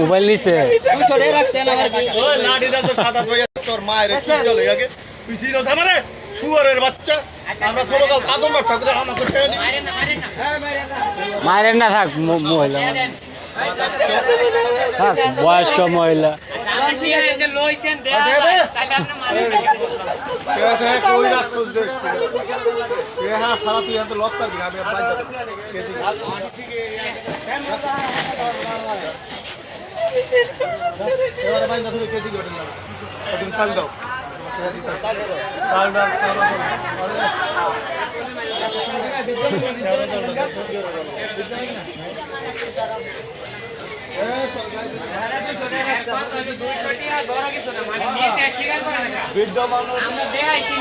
Mobile নিছে মায়ের নি থাক মহিলা। বয়স্ক মহিলা। এবারে বাইরে তুমি কেজি করে নাও তুমি চাল দাও চাল দাও চাল দাও আমরা দেখাইছি